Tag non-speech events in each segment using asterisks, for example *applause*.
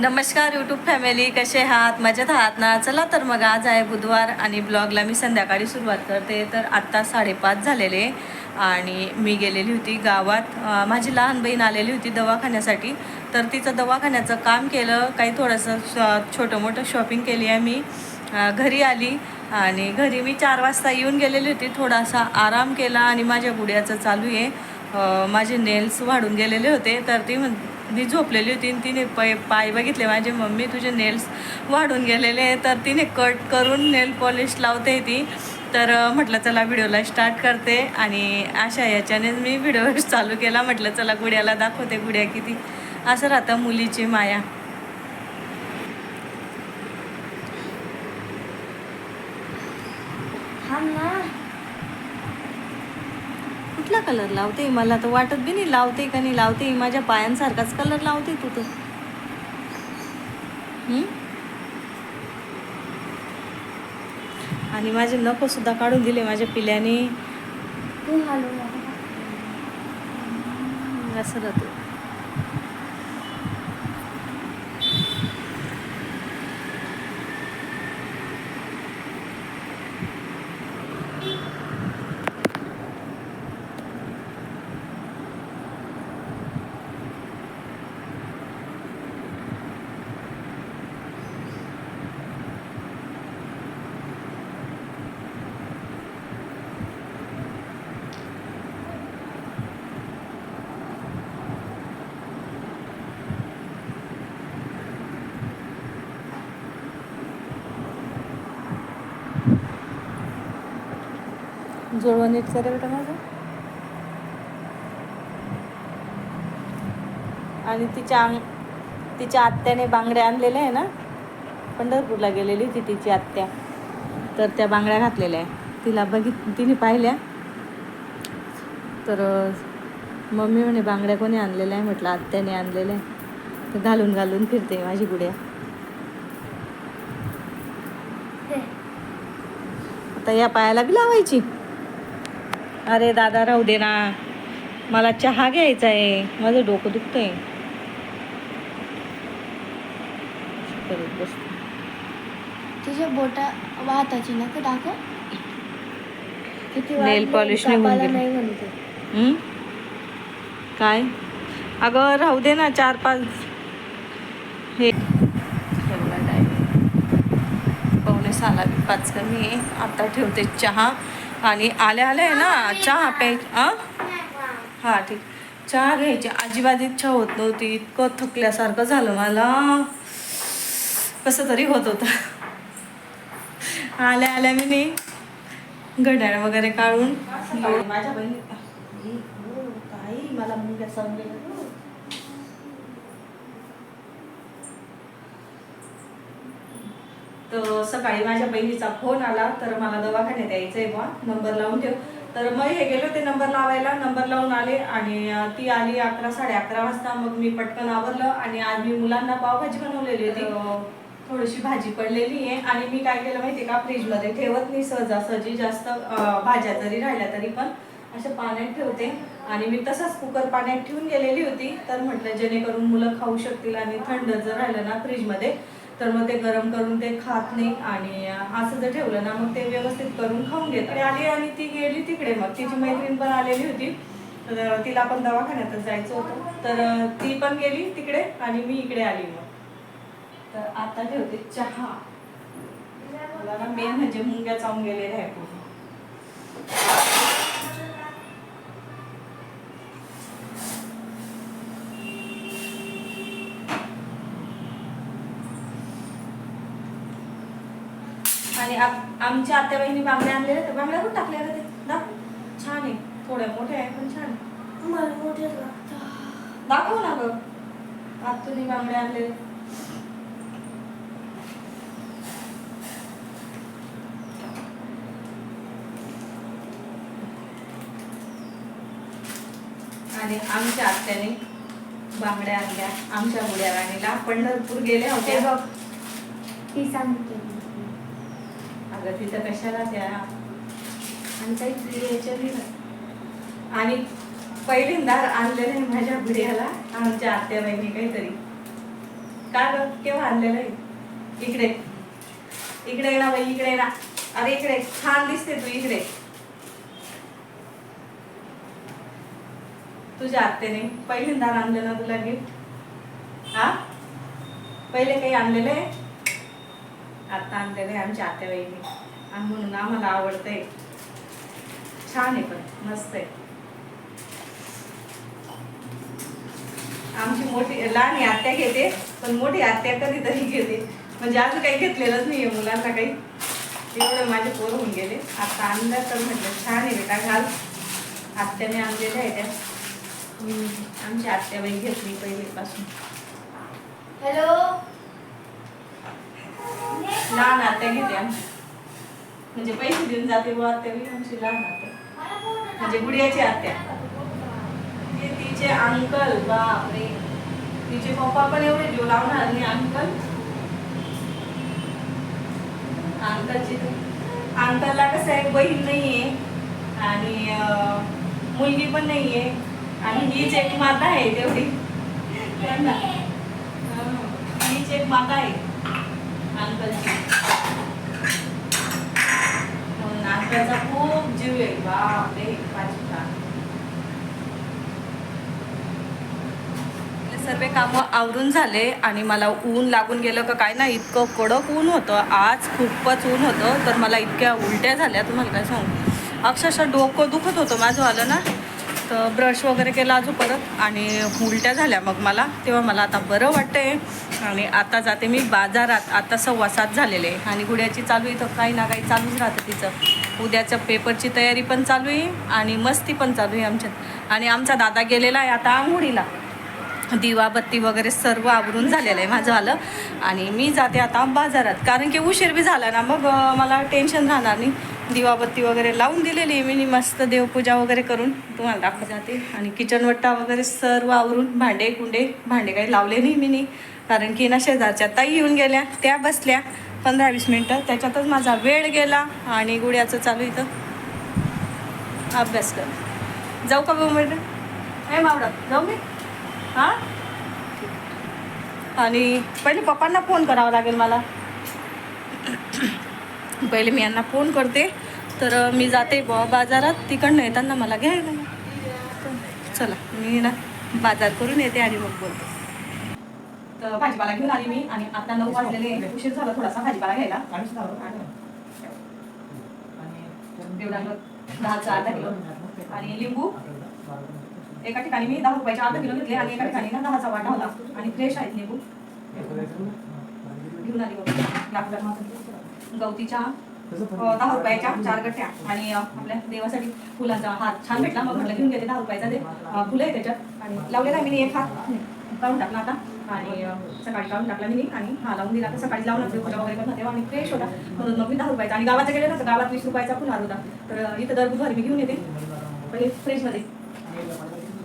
नमस्कार YouTube family कसे आहात? मजेत आहात ना? चला तर मग आज आहे बुधवार आणि ब्लॉगला मी संध्याकाळी सुरुवात करते. तर आत्ता साडेपाच झालेले आणि मी गेलेली होती गावात. माझी लहान बहीण आलेली होती दवाखान्यासाठी. तर तिचं दवाखान्याचं काम केलं. काही थोडंसं छोटं मोठं शॉपिंग केली आहे मी. घरी आली आणि घरी मी चार वाजता येऊन गेलेली होती. थोडासा आराम केला आणि माझ्या गुड्याचं चालू आहे. माझे नेल्स वाढून गेलेले होते. तर ती म्हण मी झोपलेली होती आणि तिने पाय पाय बघितले. माझे मम्मी तुझे नेल्स वाढून गेलेले तर तिने कट करून नेल पॉलिश लावते ती. तर म्हटलं चला व्हिडिओला स्टार्ट करते. आणि अशा याच्यानेच मी व्हिडिओ *laughs* चालू केला. म्हटलं चला गुड्याला दाखवते गुड्या किती. असं राहतं मुलीची माया. हा ना. कलर लावते? मला तर वाटत बी नाही लावते का नाही लावते. माझ्या पायांसारखाच कलर लावते तू तर? आणि माझे नको सुद्धा काढून दिले माझ्या पिल्याने. असं राहतो जुळवं नीट करे बेटा माझं आणि तिच्या अंग तिच्या आत्याने बांगड्या आणलेल्या आहे ना? पंढरपूरला गेलेली होती तिची आत्या. तर त्या बांगड्या घातलेल्या आहे. तिला बघित तिने पाहिल्या. तर मम्मी म्हणे बांगड्या कोणी आणलेल्या आहे? म्हटलं आत्याने आणलेल्या आहे. तर घालून घालून फिरते माझी गुड्या. आता या पायाला बी लावायची. अरे दादा राहू दे ना. मला चहा घ्यायचा आहे माझं डोकं करत बसते. तुझ्या बोटा वाहताची ना का दाखव किती. नाही म्हणते. हं? काय? अगं राहू दे ना चार पाच. हे. पावणे सहाला पाच कमी आहे. आता ठेवते चहा. आणि आल्या आल्या आहे ना चहा प्याय आ? हा ठीक. चहा घ्यायची. अजिबात इच्छा होत नव्हती. इतकं थकल्यासारखं झालं मला. कसं तरी होत होतं. आल्या आल्या मी नाही. घड्याळ वगैरे काढून माझ्या बहिणी काही हो, मला मुंग्या समजेल तर सकाळी माझ्या बहिणीचा फोन आला तर मला दवाखान्यात यायचंय बा नंबर लावून ठेव. तर मग हे गेलो ते नंबर लावायला नंबर लावून आले आणि ती आली अकरा साडे अकरा वाजता. मग मी पटकन आवरलं आणि आज मी मुलांना पावभाजी बनवलेली होती. थोडीशी भाजी पडलेली आहे आणि मी काय केलं माहिती का फ्रीजमध्ये ठेवत नाही सहजासहजी जास्त भाज्या जरी राहिल्या तरी पण अशा पाण्यात ठेवते. आणि मी तसाच कुकर पाण्यात ठेवून गेलेली होती. तर म्हटलं जेणेकरून मुलं खाऊ शकतील आणि थंड जर राहिलं ना फ्रीजमध्ये तर मग ते गरम करून ते खात नाही आणि असं जर ठेवलं ना मग ते व्यवस्थित करून खाऊन घेत. आली आणि ती गेली तिकडे मग. तिची मैत्रीण पण आलेली होती. तर तिला पण दवाखान्यातच जायचं होतं. तर ती पण गेली तिकडे आणि मी इकडे आली मग. तर आता ठेवते चहा. मला ना मेन म्हणजे मुंग्या चावून गेलेल्या आहे पूर्ण. आणि आमच्या आत्या बहिणी बांगड्या आणलेल्या त्या बांगड्या पण टाकल्या का ते दाखव छान आहे. थोड्या मोठ्या आहे पण छान आहे. मला मोठे दाखव ना ग. आत्तुनी बांगड्या आणले आणि आमच्या आत्याने बांगड्या आणल्या. आमच्या मुड्या राणीला. पंढरपूर गेल्या होत्या. बघ. ती सांगते अगं तिथं कशाला द्या? आणि काही याच्या बी आणि पहिल्यांदा आणलेलं आहे माझ्या भिड्याला आमच्या आत्या बहिणी काहीतरी. का ग? केव्हा आणलेलं आहे? इकडे. इकडे ये ना बाई इकडे ना. अरे इकडे छान दिसते तू इकडे. तुझ्या आत्याने पहिल्यांदा आणलं ना तुला गिफ्ट हा? पहिले काही आणलेलं आहे? आता आणलेलं आहे आमच्या आत्या आणि म्हणून आम्हाला आवडतंय. छान आहे पण मस्त आहे. आमची मोठी लहान आत्या घेते पण मोठी आत्या कधीतरी घेते. म्हणजे अजून काही घेतलेलंच नाही आहे मुलांना काही. तेवढं माझे पोर होऊन गेले. आता आणलं तर म्हटलं छान आहे बेटा घाल. आत्याने आणलेलं आहे त्या. आमची आत्याबाई घेतली पहिलीपासून. हॅलो? लहान आत्या घेते आमची. म्हणजे पैसे देऊन जाते बुवा आत्या बी आमची लहान आत्या म्हणजे गुडियाची आत्या. ते तिचे अंकल बापरे. तिचे पप्पा पण एवढे जीव लावणार नाही अंकल अंकलची अंकलला कसं आहे बहीण नाहीये. आणि मुलगी पण नाहीये. आणि हीच एक माता आहे तेवढी. त्यांना. *laughs* हो. हीच एक माता आहे अंकलची म्हणून खूप जीव आहे. बापरे माझी सर्व कामं आवरून झाले आणि मला ऊन लागून गेलं का काय ना इतकं कडक ऊन होतं. आज खूपच ऊन होतं तर मला इतक्या उलट्या झाल्या. तुम्हाला काय सांगू? अक्षरशः डोकं दुखत होतं माझं आलं ना. तर ब्रश वगैरे केला अजून परत आणि उलट्या झाल्या मग मला. तेव्हा मला आता बरं वाटतंय. आणि आता जाते मी बाजारात. आता सव्वा सात झालेले आणि गुड्याची चालू इथं काही ना काही चालूच राहतं तिचं. उद्याच्या पेपरची तयारी पण चालू आहे आणि मस्ती पण चालू आहे आमच्यात. आणि आमचा दादा गेलेला आहे आता आंघोळीला. दिवा बत्ती वगैरे सर्व आवरून झालेलं आहे माझं आलं. आणि मी जाते आता बाजारात. कारण की उशीर बी झाला ना मग मला टेन्शन राहणार नाही. दिवाबत्ती वगैरे लावून दिलेली आहे मी मस्त देवपूजा वगैरे करून तुम्हाला दाखवत जाते. आणि किचनवट्टा वगैरे सर्व आवरून भांडे कुंडे भांडे काही लावले नाही मी नाही. कारण की ना शेजारच्या ताई येऊन गेल्या त्या बसल्या. पंधरा वीस मिनटं. त्याच्यातच माझा वेळ गेला आणि गुड्याचं चालू इथं. अभ्यास कर. जाऊ का भाऊ मैडम हे मावडा जाऊ मी? हां? आणि पहिले पप्पांना फोन करावा लागेल मला. पहिले मी यांना फोन करते. तर मी जाते बुवा बाजारात. तिकडनं येताना मला घ्यायला. चला मी ना बाजार करून येते आणि मग बोलते. तर भाजीपाला घेऊन आली मी आणि आता नऊ वाजलेले उशीर झाला थोडासा भाजीपाला घ्यायला. दहाचा अर्धा किलो. आणि लिंबू. एका ठिकाणी मी दहा रुपयाचे अर्धा किलो घेतले आणि एका ठिकाणी ना दहाचा वाटा होता. आणि फ्रेश आहेत लिंबू. घेऊन आली बघ. लाकडात गवती चहा अं, दहा रुपयाच्या चार गठ्ठ्या आणि आपल्या देवासाठी फुलांचा हात छान भेटला. मग म्हटलं घेऊन घेते दहा रुपयाचा ते. फुलं आहे त्याच्यात. आणि लावलेला मी एक हात. काढून टाकला आता. आणि सकाळी काढून टाकला मी आणि हा लावून दिला. तर सकाळी लावून होते वगैरे करत तेव्हा आणि फ्रेश होता. म्हणून मग मी दहा रुपयाचा आणि गावाचा गेले ना तर गावात वीस रुपयाचा फुलार होता. तर इथं दर बुधवारी मी घेऊन येते. पहिले फ्रेशमध्ये.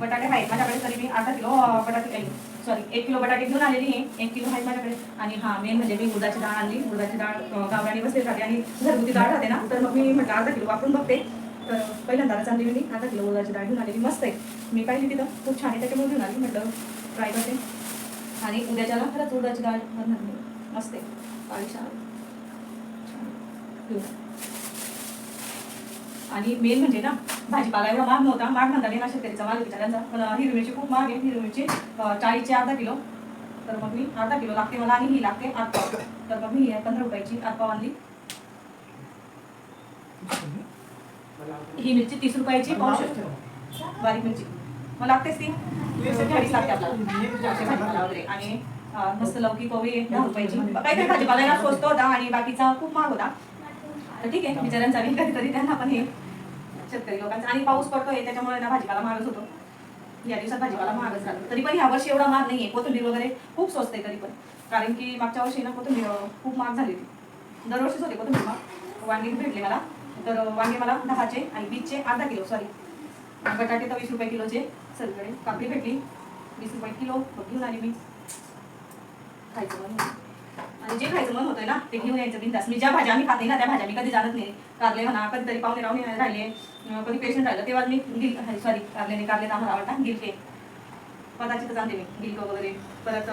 बटाटे आहेत माझ्याकडे तरी मी अर्धा किलो बटाटे काही सॉरी एक किलो बटाटे घेऊन आलेली आहे. एक किलो आहेत माझ्याकडे. आणि हा मेन म्हणजे मी उडदाची डाळ आणली. उडदाची डाळ गावराने बसली बसले राहते आणि घरगुती डाळ राहते ना तर मग मी म्हटलं अर्धा किलो वापरून बघते. तर पहिल्यांदाच आणली मी अर्धा किलो उडदाची डाळ घेऊन आलेली. मस्त आहे. मी पाहिली तिथं. खूप छान आहे. त्याच्यामुळे घेऊन आली. म्हटलं ट्राय करते. आणि उद्याच्याला खरंच उडदाची डाळ बनणार मी मस्त आहे काळी. आणि मेन म्हणजे ना भाजीपाला एवढा महाग नव्हता. महाग म्हणता ना शेतकरीचा माल बिचाऱ्यांचा पण अं, हिरवी मिरची खूप महाग आहे. हिरवी मिरची अं, चाळीसची अर्धा किलो. तर मग मी अर्धा किलो लागते मला आणि ही लागते आठ पाव. तर मग मी ही पंधरा रुपयाची आठ पाव आणली. ही मिरची तीस रुपयाची पावशे बारीक मिरची. मग लागतेच ती. लागते आपल्याला. वगैरे आणि मस्त लौकी कोवळी दहा रुपयाची. काही काही भाजीपाला ना स्वस्त होता आणि बाकीचा खूप महाग होता. तर ठीक आहे बिचाऱ्यांचा मी कधीतरी त्यांना पण हे शेतकरी लोकांचा. आणि पाऊस पडतोय त्याच्यामुळे ना भाजीपाला महागच होतो. या दिवसात भाजीपाला महागच झाला तरी पण ह्या वर्षी एवढा महाग नाहीये. कोथिंबीर वगैरे खूप स्वस्त आहे तरी पण. कारण की मागच्या वर्षी ना कोथिंबीर खूप महाग झाली होती. दरवर्षीच होते कोथिंबीर महाग. वांगी भेटले मला. तर वांगे मला दहाचे आणि बीसचे अर्धा किलो सॉरी बटाटे तर वीस रुपये किलोचे सगळे कापडी भेटली. वीस रुपये किलो. घेऊन आली मी. खायचं मन आणि जे खायचं मन होतंय ना ते घेऊन यायचं बिंदास. मी ज्या भाज्या आम्ही खाते ना त्या भाज्या मी कधी जाणत नाही. कारले म्हणा कधीतरी पाहुणे राहून राहिले. कधी पेशंट राहिलं तेव्हा मी गिल सॉरी कारले कारले तर आम्हाला आवडतात गिलके. कदाचितच आणते मी गिलक वगैरे. परत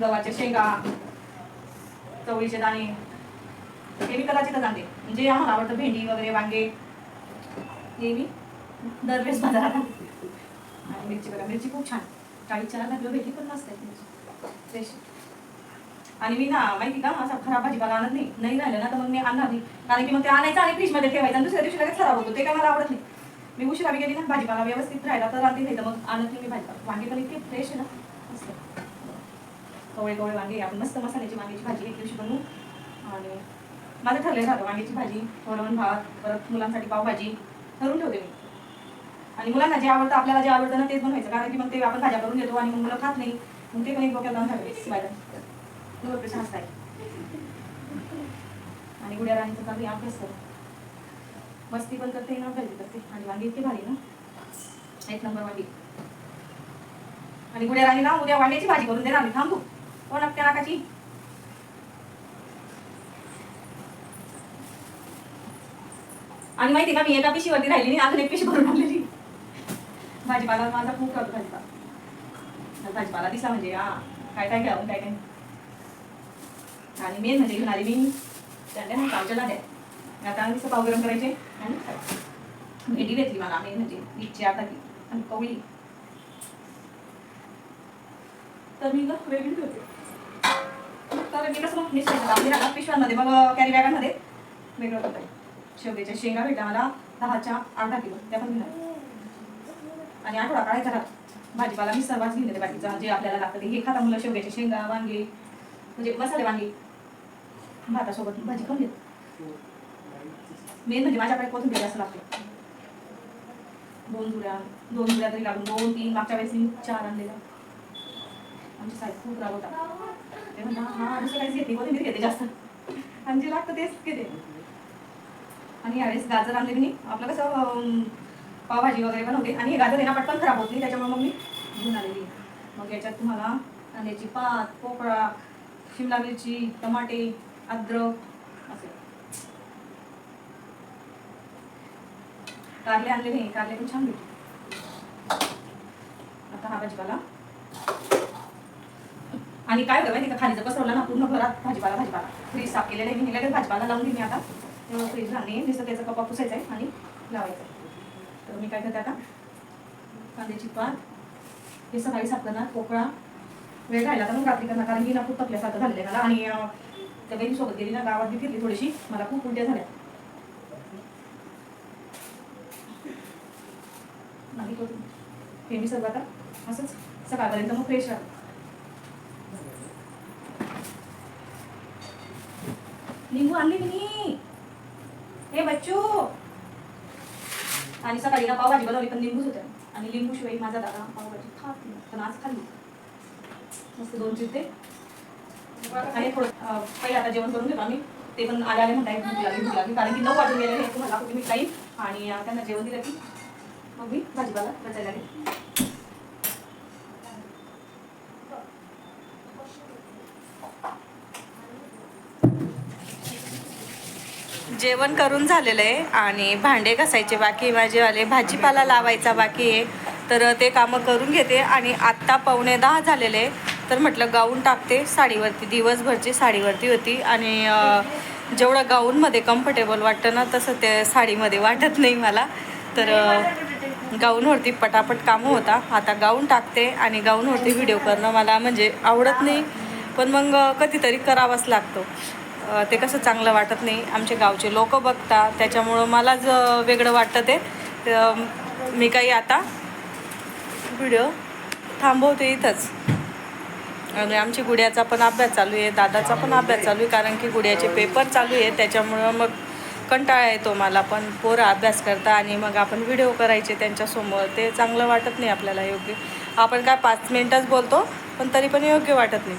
गव्हाच्या शेंगा चवळीचे दाणे. हे मी कदाचितच आणते म्हणजे आम्हाला आवडतं भेंडी वगैरे वांगे. हे मी दरवेळेस बाजारात. आणि मिरची बघा मिरची खूप छान. चाळीसच्या लागलं भेंडी पण मस्त आहे फ्रेश आणि मी ना माहिती का असा खराब भाजीपाला आणत नाही. नाही राहिलं ना तर मग मी आणणार नाही. कारण की मग ते आणायचं आणि फ्रीजमध्ये ठेवायचं आणि दुसऱ्या दिवशी लगेच खराब होतो. ते काय मला आवडत नाही. मी उशिरा गेली ना भाजीपाला व्यवस्थित राहिला तर आणते नाही तर मग आणत नाही मी भाजीपाला वांगे पण इतके फ्रेश आहे ना. मस्त. कवळे कवळे वांगे. आपण मस्त मसाल्याची वांग्याची भाजी एक दिवशी बनवू. आणि माझं ठरलेलं राहतं वांग्याची भाजी वरण भात परत मुलांसाठी पावभाजी. ठरवून ठेवते मी. आणि मुलांना जे आवडतं आपल्याला जे आवडतं ना तेच बनवायचं. कारण की मग ते आपण भाज्या करून देतो आणि मग मुलं खात नाही. मग ते पण एक डोक्यात लावून ठेवायचं. बायला नव्वद हसताय. आणि गुड्या राणीचा चालू अभ्यास कर मस्ती पण करते ना अभ्यास करते. आणि वांगी इतकी भारी ना? एक नंबर वांगी. आणि गुड्या राणीला उद्या वांग्याची भाजी करून देणार आम्ही थांबू. कोण आपल्या नाकाची? आणि माहिती का मी एका पिशीवरती राहिली नाही अजून एक पिशी भरून आणलेली. भाजीपाला माझा खूप राहतो भाजीपाला भाजीपाला दिसला म्हणजे हा काय काय घ्यावं काय काय नाही. आणि मेन म्हणजे घेऊन आली मी त्यांच्या ना पावच्या लाद्या आता नुसतं पाव गरम करायचे आणि खायचे. भेंडी घेतली मला मेन म्हणजे वीसची आता की आणि कवळी. तर मी ना वेगळी होते तर मी कसं मग आपली ना पिशव्यांमध्ये मग कॅरी बॅगांमध्ये वेगळं होतं शेवग्याच्या शेंगा भेटल्या मला दहाच्या अर्धा किलो त्या पण मिळाल्या आणि आठवडा काढायचा करा भाजीपाला मी सर्वात घेतले बाकीचा. जे आपल्याला लागतं ते. हे खाता मुलं शेवग्याचे शेंगा वांगे म्हणजे मसाले वांगे. भातासोबत भाजी कमी मेन म्हणजे माझ्याकडे कोथिंबीर जास्त लागते. दोन जुड्या दोन जुड्या तरी लागून. दोन तीन. मागच्या वेळेस मी चार आणलेला आमची साईज खूप राबवता ते म्हणता हा दुसरं काहीच घेते. कोथिंबीर घेते जास्त. आणि जे लागतं तेच घेते. आणि यावेळेस गाजर आणले मी. आपलं कसं पावभाजी वगैरे बनवते. आणि हे गाजर आहे पटकन खराब होत नाही त्याच्यामुळे मग मी घेऊन आलेली मग याच्यात तुम्हाला कांद्याची पात पोकळा शिमला मिरची टमाटे अद्रक असे. कारले आणले नाही कारले पण छान भेटले आता हा भाजीपाला. आणि काय होतं माहिती का खाली जर पसरवलं ना पूर्ण घरात भाजीपाला भाजीपाला. फ्रीज साफ केलेला आहे. मी लगेच भाजीपाला लावून देईन आता. तेव्हा फ्रीज राहणे नुसतं त्याचा कपा पुसायचा आहे आणि लावायचा आहे. तर मी काय करते आता? कांद्याची पात. हे सकाळी साफ करणार पोकळा. वेळ राहिला तर मग रात्री करणार? कारण की ना खूप तपल्यासारखं झालेलं आहे मला. आणि अं, त्या बहिणीसोबत गेली ना गावात बी फिरली थोडीशी. मला खूप उलट्या झाल्या. नाही तो हे मी सर्व आता असंच सकाळपर्यंत मग फ्रेश राहतो. लिंबू आणली की नाही हे बच्चू. आणि सकाळी ना पावभाजी बनवली पण लिंबूच होत्या. आणि लिंबू शिवाय माझा दादा पावभाजी खात नाही. पण आज खाल्ली. मस्त दोन चिरते. आणि थोडं पहिले आता जेवण करून घेतो आम्ही. ते पण आले आले म्हणताय भूक लागली भूक लागली. कारण की नऊ वाजून गेलेले आहेत. तुम्हाला कुठे मी टाईम आणि त्यांना जेवण दिलं की मग मी भाजीपाला बचायला लागेल जेवण करून झालेलं आहे आणि भांडे घासायचे बाकी माझेवाले भाजीपाला लावायचा बाकी आहे. तर ते कामं करून घेते आणि आत्ता पावणे दहा झालेले आहे. तर म्हटलं गाऊन टाकते साडीवरती दिवसभरची साडीवरती होती आणि जेवढं गाऊनमध्ये कम्फर्टेबल वाटतं ना तसं ते साडीमध्ये वाटत नाही मला. तर गाऊनवरती पटापट कामं होता. आता गाऊन टाकते आणि गाऊनवरती व्हिडिओ करणं मला म्हणजे आवडत नाही. पण मग कधीतरी करावाच लागतो. ते कसं चांगलं वाटत नाही. आमचे गावचे लोक बघतात. त्याच्यामुळं मलाच वेगळं वाटतं ते. मी काही आता व्हिडिओ थांबवते इथंच. आणि आमची गुड्याचा पण अभ्यास चालू आहे. दादाचा पण अभ्यास चालू आहे. कारण की गुड्याचे पेपर चालू आहे. त्याच्यामुळं मग कंटाळा येतो मला. पण पोरं अभ्यास करता आणि मग आपण व्हिडिओ करायचे त्यांच्यासमोर ते चांगलं वाटत नाही आपल्याला योग्य. आपण काय पाच मिनटंच बोलतो पण तरी पण योग्य वाटत नाही.